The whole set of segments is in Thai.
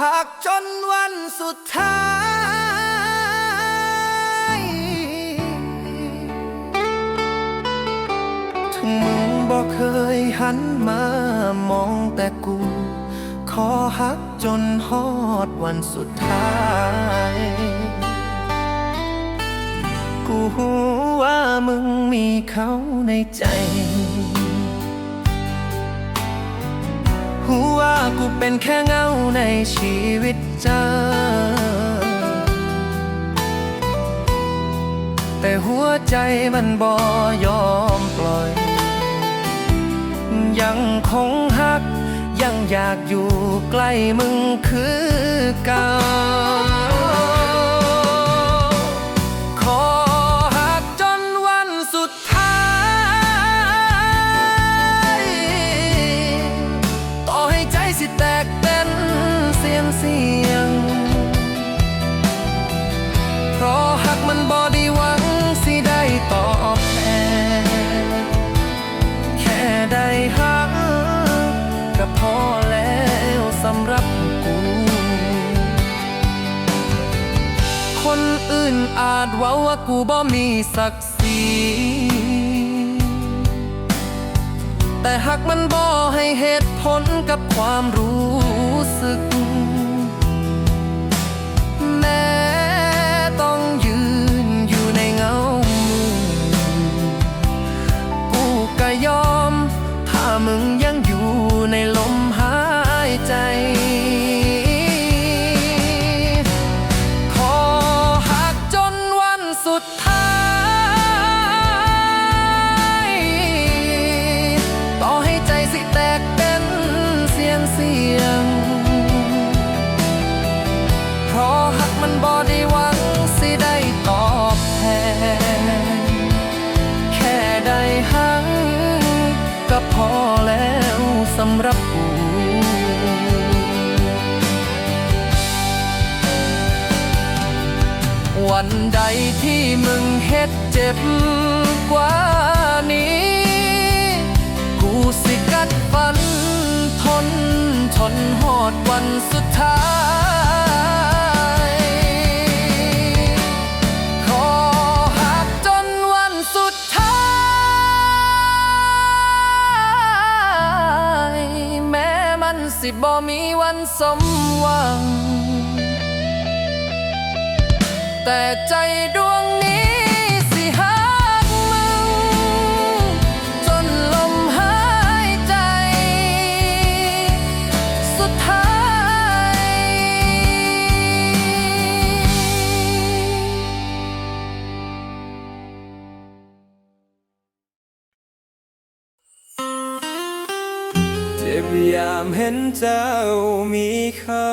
หักจนวันสุดท้าย ถึงมึงบอกเคยหันมามองแต่กู ขอหักจนฮอดวันสุดท้าย กูหูว่ามึงมีเขาในใจ หูว่ากูเป็นแค่เงาในชีวิตเจ้าแต่หัวใจมันบ่ยอมปล่อย ยังคงหัก ยังอยากอยู่ใกล้มึงคือเก่า กูบ่มีศักดิ์ศรีแต่หากมันบ่ให้เหตุผลกับความรู้สึก แม้ต้องยืนอยู่ในเงามือกูก็ยอม ถ้ามึงยังอยู่ในลมหายใจ วันใดที่มึงเฮ็ดเจ็บกว่านี้ กูสิกัดฟันทนทนหอดวันสุดท้ายขอหักจนวันสุดท้าย แม้มันสิบ่มีวันสมหวัง แต่ใจดวงนี้สิหักมึง จนลมหายใจ สุดท้าย เจ็บยามเห็นเจ้ามีเขา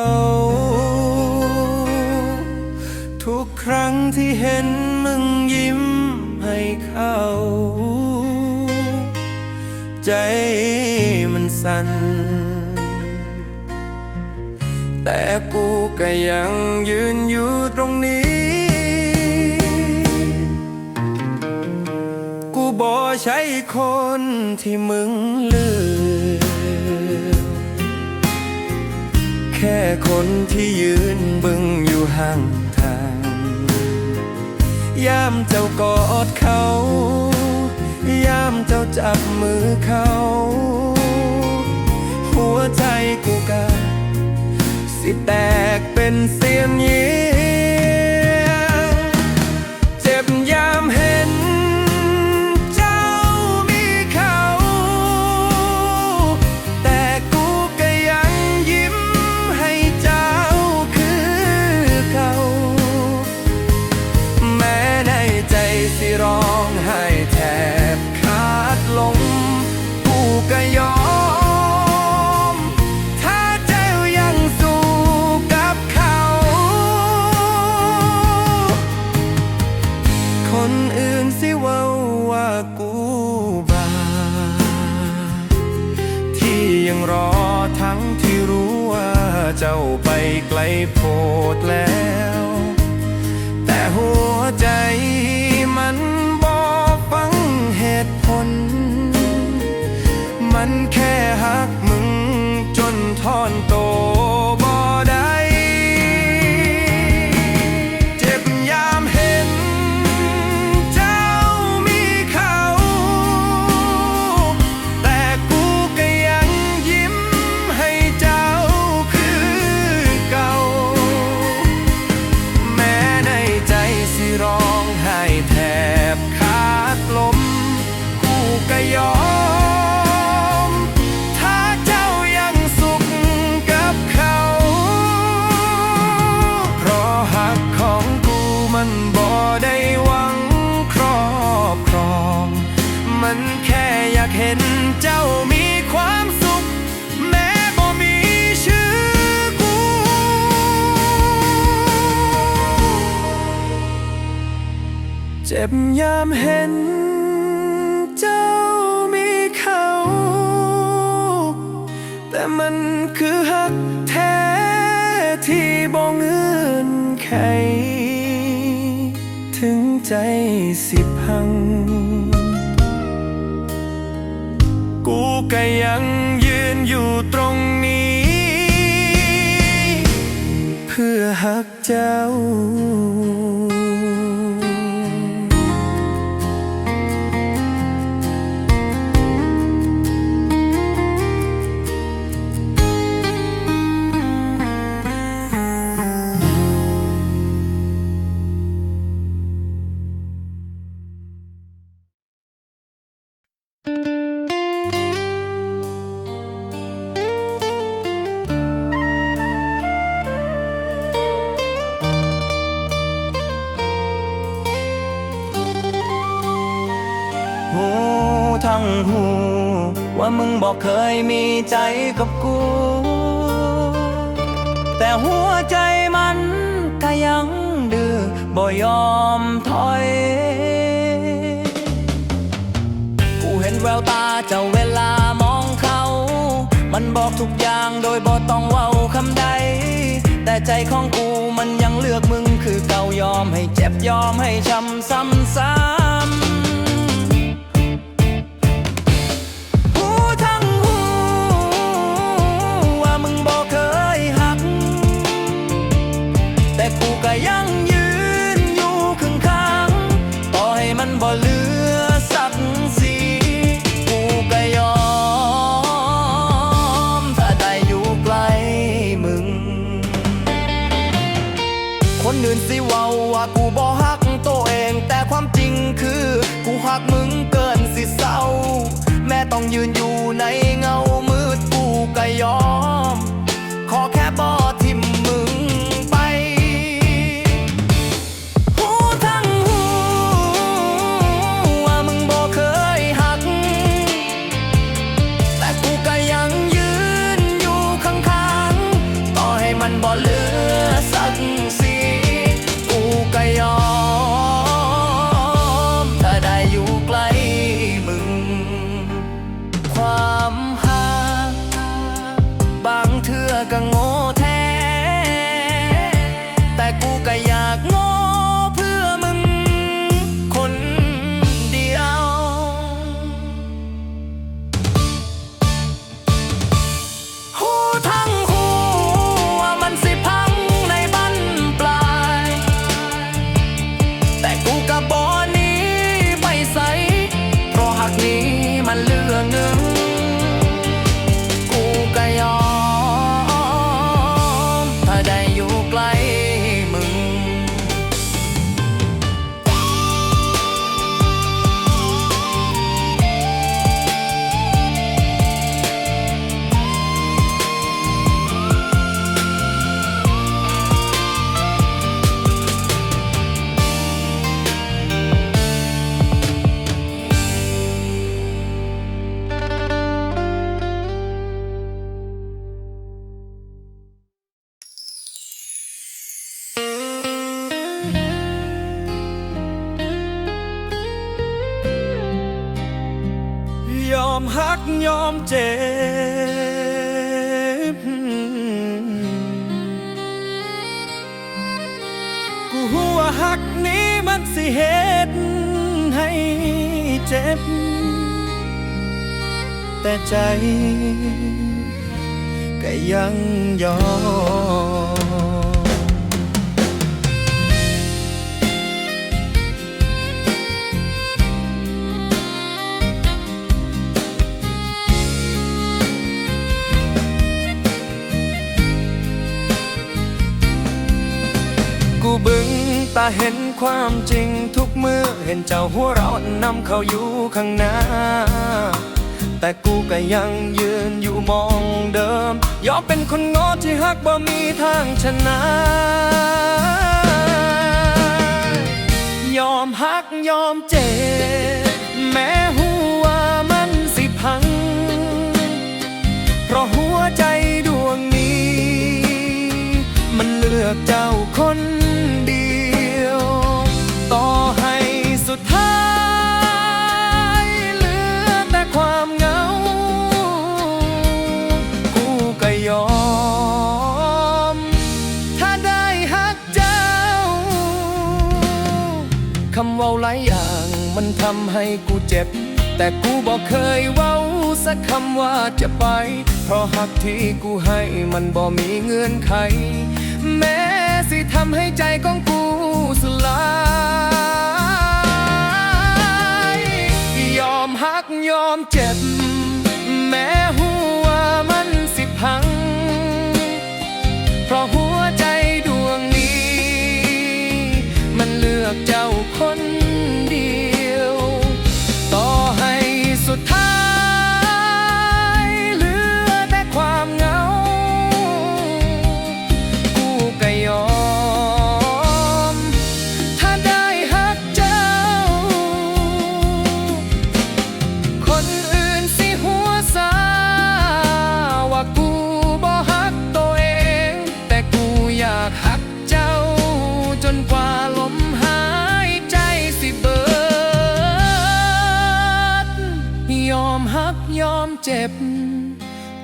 ใจมันสั่น แต่กูก็ยังยืนอยู่ตรงนี้ กูบ่ใช่คนที่มึงลือแค่คนที่ยืนบึงอยู่ห่างทาง ยามเจ้ากอดเขา เจ้าจับมือเขา หัวใจกูกะสิแตกเป็นเสียงยี เจ็บยามเห็นเจ้ามีเขา แต่มันคือหักแท้ที่บ่งเงื่อนไข ถึงใจสิพัง กูก็ยังยืนอยู่ตรงนี้ เพื่อหักเจ้า เคยมีใจกับกู แต่หัวใจมันก็ยังดื้อบ่ยอมถอย กูเห็นแววตาเจ้าเวลามองเขา มันบอกทุกอย่างโดยบ่ต้องเว้าคำใด แต่ใจของกูมันยังเลือกมึงคือเก่ายอมให้เจ็บยอมให้ช้ำซ้ำซ้ำ แต่กูก็ เจ็บ กูหัวหักนี้มันสิเหตุให้เจ็บ แต่ใจก็ยังยอม บึงตาเห็นความจริงทุกมือเห็นเจ้าหัวเราะนำเขาอยู่ข้างหน้า แต่กูก็ยังยืนอยู่มองเดิม ยอมเป็นคนงอที่ฮักบ่มีทางชนะ ยอมฮักยอมเจ็บแม้หัวมันสิพัง เพราะหัวใจดวงนี้ มันเลือกเจ้าคน คำเว้าหลายอย่าง มันทำให้กูเจ็บ แต่กูบอกเคยเว้าสักคำว่าจะไป เพราะหักที่กูให้มันบ่มีเงื่อนไข แม้สิทำให้ใจของกูสลายยอมหักยอมเจ็บ แม้หัวมันสิพัง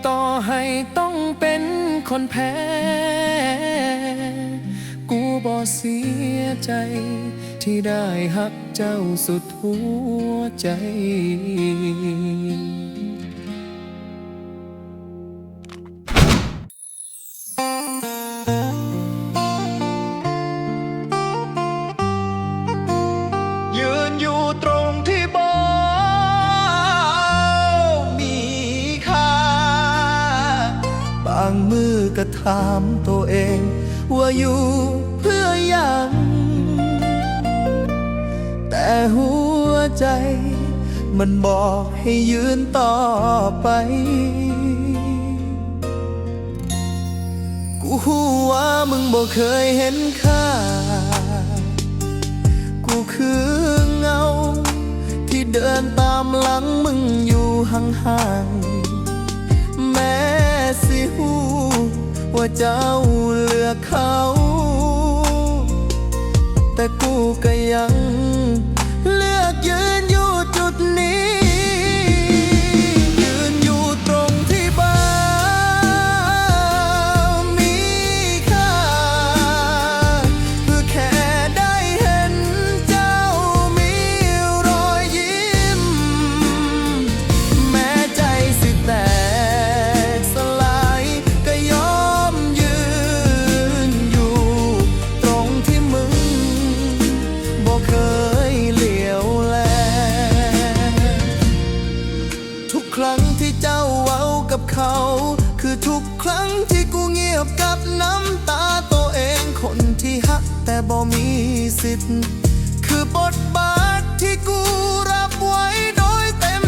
ต่อให้ต้องเป็นคนแพ้ กูบ่เสียใจ ที่ได้หักเจ้าสุดหัวใจ ก็ถามตัวเอง ว่าอยู่เพื่อยัง แต่หัวใจมันบอกให้ยืนต่อไป กูหัวามึงบอกเคยเห็นค่า กูคือเงา ที่เดินตามหลังมึงอยู่ห่างๆ แม้สิหู ว่าเจ้าเลือกเขา แต่กูก็ยัง ที่เจ้าเว้ากับเขา คือทุกครั้งที่กูเงียบกับน้ำตาตัวเองคนที่ฮักแต่บ่มีสิทธิ์ คือบทบาทที่กูรับไว้โดยเต็ม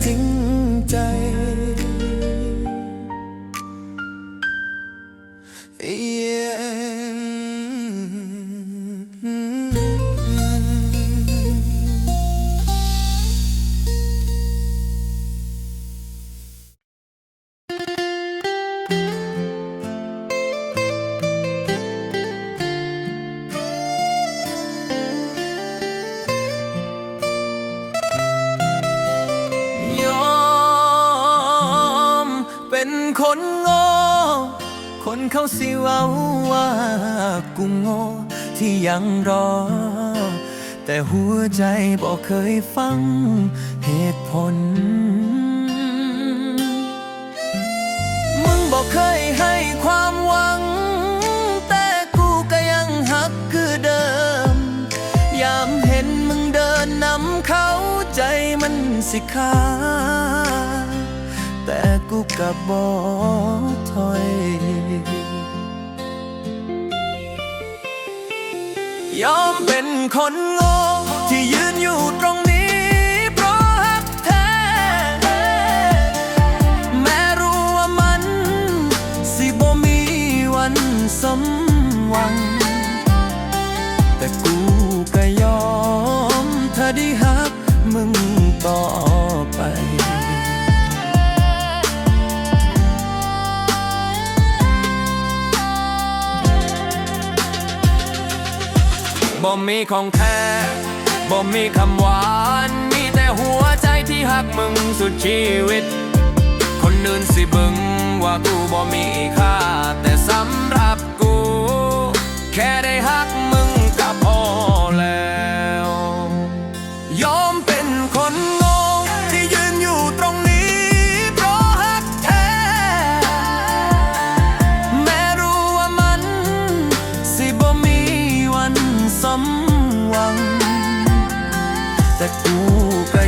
แต่จริงใจ นเขาสิว่าว่ากูโง่ที่ยังรอ แต่หัวใจบอกเคยฟังเหตุผล มึงบอกเคยให้ความหวัง แต่กูก็ยังหักคือเดิม ยามเห็นมึงเดินนำเขาใจมันสิขาแต่ กับบ่ถอยยอมเป็นคนโง่ที่ยืนอยู่ บ่มีของแท้บ่มีคำหวาน มีแต่หัวใจที่หักมึงสุดชีวิต คนอื่นสิบึงว่ากูบ่มีค่า แต่สำหรับกู แค่ได้หัก 在孤单。